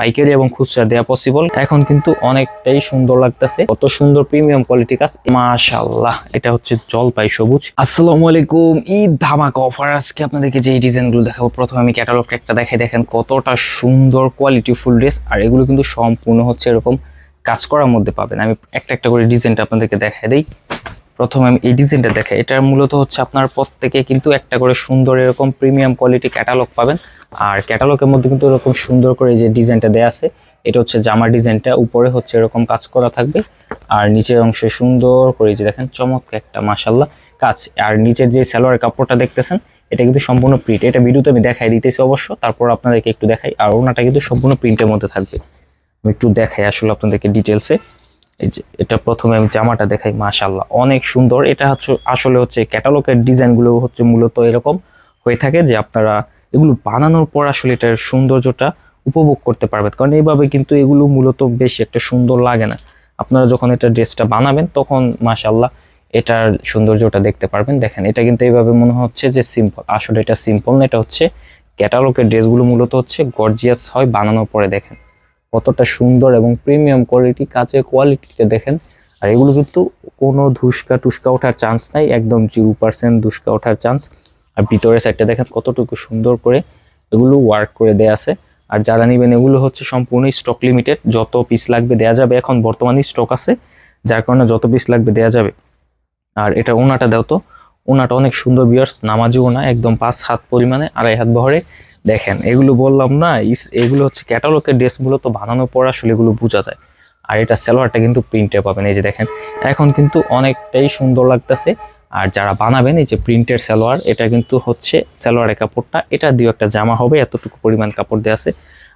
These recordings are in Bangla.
পাইকারি এবং খুচরা দেওয়া পসিবল এখন কিন্তু অনেকটাই সুন্দর লাগতেছে। কত সুন্দর প্রিমিয়াম কোয়ালিটি কাজ। মাশাআল্লাহ, এটা হচ্ছে জলপাই সবুজ। আসসালামু আলাইকুম, ঈদ ধামাকা অফার আজকে আপনাদেরকে যে ডিজাইনগুলো দেখাবো, প্রথমে আমি ক্যাটালগটা একটা দেখাই। দেখেন কতটা সুন্দর কোয়ালিটি ফুল ড্রেস আর এগুলো কিন্তু সম্পূর্ণ হচ্ছে এরকম কাজ করার মধ্যে পাবেন। আমি একটা একটা করে ডিজাইনটা আপনাদেরকে দেখাই দেই। প্রথমে আমি এই ডিজাইনটা দেখাই। এটা মূলত হচ্ছে আপনার প্রত্যেকে কিন্তু একটা করে সুন্দর এরকম প্রিমিয়াম কোয়ালিটি ক্যাটালগ পাবেন। আর ক্যাটালগের মধ্যে কিন্তু এরকম সুন্দর করে যে ডিজাইনটা দেয়া আছে, এটা হচ্ছে জামার ডিজাইনটা উপরে হচ্ছে এরকম কাজ করা থাকবে। আর নিচের অংশে সুন্দর করে যে দেখেন, চমৎকার একটা মাসাল্লাহ কাজ। আর নিচের যে সালোয়ারের কাপড়টা দেখতেছেন, এটা কিন্তু সম্পূর্ণ প্রিন্ট এটা ভিডিওতে আমি দেখাই দিতেছি অবশ্য, তারপর আপনাদেরকে একটু দেখাই। আর ওনাটা কিন্তু সম্পূর্ণ প্রিন্টের মধ্যে থাকবে। আমি একটু দেখাই আসলে আপনাদেরকে ডিটেলসে এই যে, এটা প্রথমে আমি জামাটা দেখাই মাশাল্লাহ অনেক সুন্দর। এটা হচ্ছে, আসলে হচ্ছে ক্যাটালগের ডিজাইনগুলো হচ্ছে মূলত এরকম হয়ে থাকে যে আপনারা এগুলো বানানোর পর আসলে এটার সৌন্দর্যটা উপভোগ করতে পারবেন। কারণ এইভাবে কিন্তু এগুলো মূলত বেশি একটা সুন্দর লাগে না। আপনারা যখন এটা ড্রেসটা বানাবেন, তখন মাশাল্লাহ এটার সৌন্দর্যটা দেখতে পারবেন। দেখেন, এটা কিন্তু এইভাবে মনে হচ্ছে যে সিম্পল আসলে এটা সিম্পল না, এটা হচ্ছে ক্যাটালগের ড্রেসগুলো মূলত হচ্ছে গর্জিয়াস হয় বানানোর পরে দেখেন। কতটা সুন্দর এবং প্রিমিয়াম কোয়ালিটি কাজের কোয়ালিটিটা দেখেন। আর এগুলো কিন্তু কোনো ধুসকা টুসকা ওঠার চান্স নাই, একদম জিরো পার্সেন্ট ধুসকা ওঠার চান্স আর ভিতরের সাইডটা দেখেন কতটুকু সুন্দর করে এগুলো ওয়ার্ক করে দেয়া আছে। আর যারা নেবেন, এগুলো হচ্ছে সম্পূর্ণ স্টক লিমিটেড যত পিস লাগবে দেয়া যাবে। এখন বর্তমানে স্টক আছে, যার কারণে যত পিস লাগবে দেয়া যাবে। আর এটা ওনাটা দাও তো। ওনাটা অনেক সুন্দর বিয়ার্স নামাজি ওনা, একদম পাঁচ হাত পরিমাণে, আড়াই হাত বহরে। দেখেন, এগুলো বললাম না এগুলো হচ্ছে ক্যাটালগের ড্রেস মূলত বানানোর পর আসলে এগুলো বোঝা যায়। আর এটা সালোয়ারটা কিন্তু প্রিন্টে পাবেন। এই যে দেখেন, এখন কিন্তু অনেকটাই সুন্দর লাগতেছে। আর যারা বানাবেন, এই যে প্রিন্টের সালোয়ার, এটা কিন্তু হচ্ছে সালোয়ারের কাপড়টা, এটা দিয়েও একটা জামা হবে, এতটুকু পরিমাণ কাপড় দেওয়া আছে।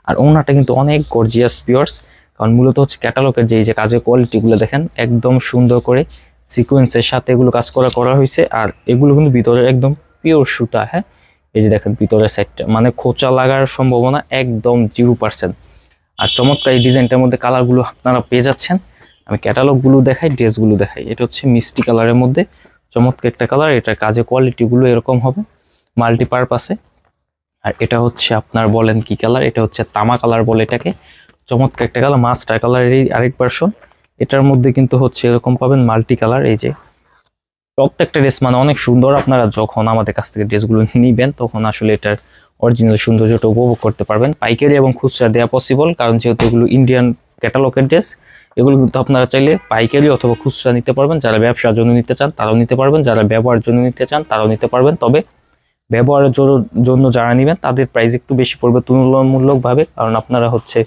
আর ওনাটা কিন্তু অনেক গর্জিয়াস পিওর্স কারণ মূলত হচ্ছে ক্যাটালগের যে যে কাজের কোয়ালিটিগুলো দেখেন, একদম সুন্দর করে সিকোয়েন্সের সাথে এগুলো কাজ করা করা হয়েছে। আর এগুলো কিন্তু ভিতরে একদম পিওর সুতা হ্যাঁ? এই যে দেখেন ভিতরের সাইডটা মানে খোঁচা লাগার সম্ভাবনা একদম জিরো পার্সেন্ট আর চমৎকার এই ডিজাইনটার মধ্যে কালারগুলো আপনারা পেয়ে যাচ্ছেন। আমি ক্যাটালগুলো দেখাই ড্রেসগুলো দেখাই। এটা হচ্ছে মিষ্টি কালারের মধ্যে। চমৎকার একটা কালার এটার কাজে কোয়ালিটিগুলো এরকম হবে মাল্টিপারপাসে আর এটা হচ্ছে আপনার বলেন কি কালার এটা হচ্ছে তামা কালার বলে এটাকে। চমৎকার একটা কালার মাস্টার কালারেরই আরেক ভার্সন এটার মধ্যে কিন্তু হচ্ছে এরকম পাবেন মাল্টি কালার এই যে প্রত্যেকটা ড্রেস মানে অনেক সুন্দর। আপনারা যখন আমাদের কাছ থেকে ড্রেসগুলো নিবেন, তখন আসলে এটার অরিজিনাল সৌন্দর্যটা উপভোগ করতে পারবেন। পাইকারি এবং খুচরা দেওয়া পসিবল কারণ যেহেতু এগুলো ইন্ডিয়ান ক্যাটালগের ড্রেস এগুলো কিন্তু আপনারা চাইলে পাইকারি অথবা খুচরা নিতে পারবেন। যারা ব্যবসার জন্য নিতে চান, তারাও নিতে পারবেন। যারা ব্যবহারের জন্য নিতে চান, তারাও নিতে পারবেন। তবে ব্যবহারের জন্য- যারা নেবেন, তাদের প্রাইস একটু বেশি পড়বে তুলনামূলকভাবে, কারণ আপনারা হচ্ছে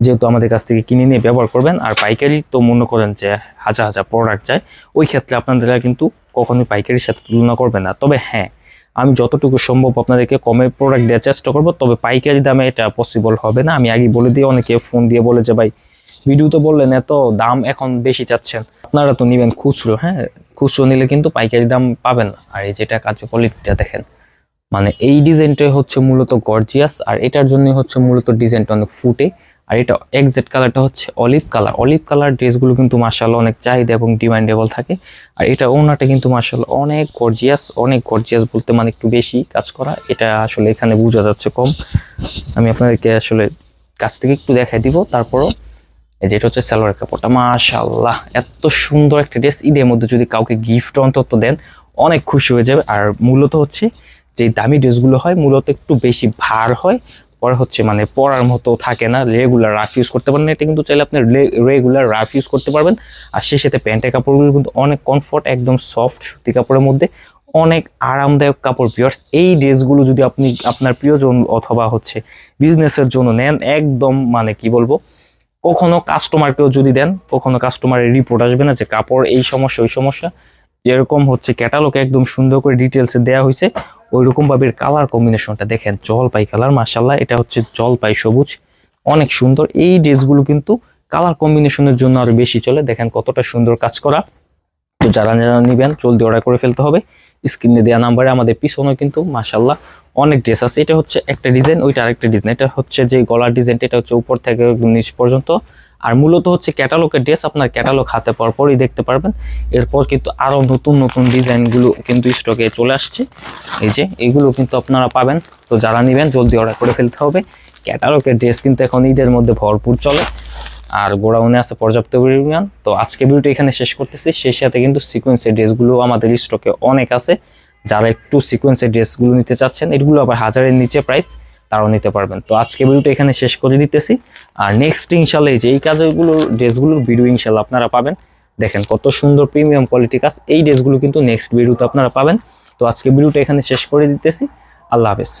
যেহেতু আমাদের কাছ থেকে কিনে নিয়ে ব্যবহার করবেন, আর পাইকারি তো মনে করেন যে হাজার হাজার প্রোডাক্ট যায়, ওই ক্ষেত্রে আপনারা কিন্তু কখনোই পাইকারির সাথে তুলনা করবেন না। তবে হ্যাঁ আমি যতটুকু সম্ভব আপনাদেরকে কমে প্রোডাক্ট দেওয়ার চেষ্টা করব, তবে পাইকারি দামে এটা পসিবল হবে না। আমি আগে বলে দিয়ে অনেকে ফোন দিয়ে বলে যে, ভাই ভিডিও তো বললেন, এত দাম এখন বেশি চাচ্ছেন। আপনারা তো নেবেন খুচরো হ্যাঁ? খুচরো নিলে কিন্তু পাইকারি দাম পাবেন না। আর এই যেটা কার্যকলিটিটা দেখেন। মানে এই ডিজাইনটাই হচ্ছে মূলত গর্জিয়াস আর এটার জন্যই হচ্ছে মূলত ডিজাইনটা অনেক ফুটে। আর এটা এক্সাক্ট কালারটা হচ্ছে অলিভ কালার অলিভ কালার ড্রেসগুলো কিন্তু মার্শাল্লাহ অনেক চাহিদা এবং ডিমান্ডেবল থাকে। আর এটা ওনাটা কিন্তু মার্শাল্লাহ অনেক গর্জিয়াস অনেক গর্জিয়াস বলতে মানে একটু বেশি কাজ করা। এটা আসলে এখানে বোঝা যাচ্ছে কম। আমি আপনাদেরকে আসলে কাছ থেকে একটু দেখাই দিব। তারপরও এই যেটা হচ্ছে সালোয়ার কাপড়টা মাশাল্লাহ এত সুন্দর একটা ড্রেস ঈদের মধ্যে যদি কাউকে গিফট অন্তত দেন, অনেক খুশি হয়ে যাবে। আর মূলত হচ্ছে যে দামি ড্রেসগুলো হয়, মূলত একটু বেশি ভার হয়। পরে হচ্ছে মানে পরার মতো থাকে না রেগুলার রাফ ইউজ করতে পারেন এটা কিন্তু চাইলে আপনি রেগুলার রাফ ইউজ করতে পারবেন। আর সেই সাথে প্যান্টের কাপড়গুলো কিন্তু অনেক কমফর্ট একদম সফট সুতি কাপড়ের মধ্যে। অনেক আরামদায়ক কাপড় পিওর্স এই ড্রেসগুলো যদি আপনি আপনার প্রিয়জন অথবা হচ্ছে বিজনেসের জন্য নেন, একদম মানে কি বলব, কখনো কাস্টমারকেও যদি দেন, কখনো কাস্টমারের রিপোর্ট আসবে না যে কাপড় এই সমস্যা, ওই সমস্যা। এরকম হচ্ছে ক্যাটালগে একদম সুন্দর করে ডিটেলসে দেওয়া হয়েছে ওই রকম ভাবে কালার কম্বিনেশনটা দেখেন, জলপাই কালার মাসাল্লাহ এটা হচ্ছে জলপাই সবুজ, অনেক সুন্দর। এই ড্রেসগুলো কিন্তু কালার কম্বিনেশনের জন্য আরও বেশি চলে। দেখেন কতটা সুন্দর কাজ করা। তো যারা যারা নিবেন, জলদি অর্ডার করে ফেলতে হবে। স্ক্রিনে দেওয়া নাম্বারে আমাদের পিছনেও কিন্তু মাসাল্লাহ অনেক ড্রেস আছে। এটা হচ্ছে একটা ডিজাইন ওইটা আরেকটা ডিজাইন এটা হচ্ছে যে গলার ডিজাইনটা এটা হচ্ছে উপর থেকে নিচ পর্যন্ত। আর মূলত হচ্ছে ক্যাটালগের ড্রেস আপনার ক্যাটালগ হাতে পাওয়ার পরই দেখতে পারবেন। এরপর কিন্তু আরও নতুন নতুন ডিজাইনগুলো কিন্তু স্টকে চলে আসছে। এই যে, এগুলো কিন্তু আপনারা পাবেন। তো যারা নেবেন, জলদি অর্ডার করে ফেলতে হবে। ক্যাটালগের ড্রেস কিন্তু এখন ঈদের মধ্যে ভরপুর চলে। আর গোডাউনে আছে পর্যাপ্ত পরিমাণ। তো আজকে ভিডিওটা এখানে শেষ করতেছি। সেই সাথে কিন্তু সিকোয়েন্সের ড্রেসগুলো আমাদের স্টকে অনেক আছে। যারা একটু সিকোয়েন্সের ড্রেসগুলো নিতে চাচ্ছেন, এগুলো আবার হাজারের নিচে প্রাইস তারাও নিতে পারবেন। তো আজকে ভিডিওটা এখানে শেষ করে দিতেছি। আর নেক্সট ইনশাল্লাহ এই যে এই কাজগুলোর ড্রেসগুলোর ভিডিও ইনশাল্লাহ আপনারা পাবেন। দেখেন কত সুন্দর প্রিমিয়াম কোয়ালিটি কাজ। এই ড্রেসগুলো কিন্তু নেক্সট ভিডিওতে আপনারা পাবেন। তো আজকে ভিডিওটা এখানে শেষ করে দিতেছি। আল্লাহ হাফেজ।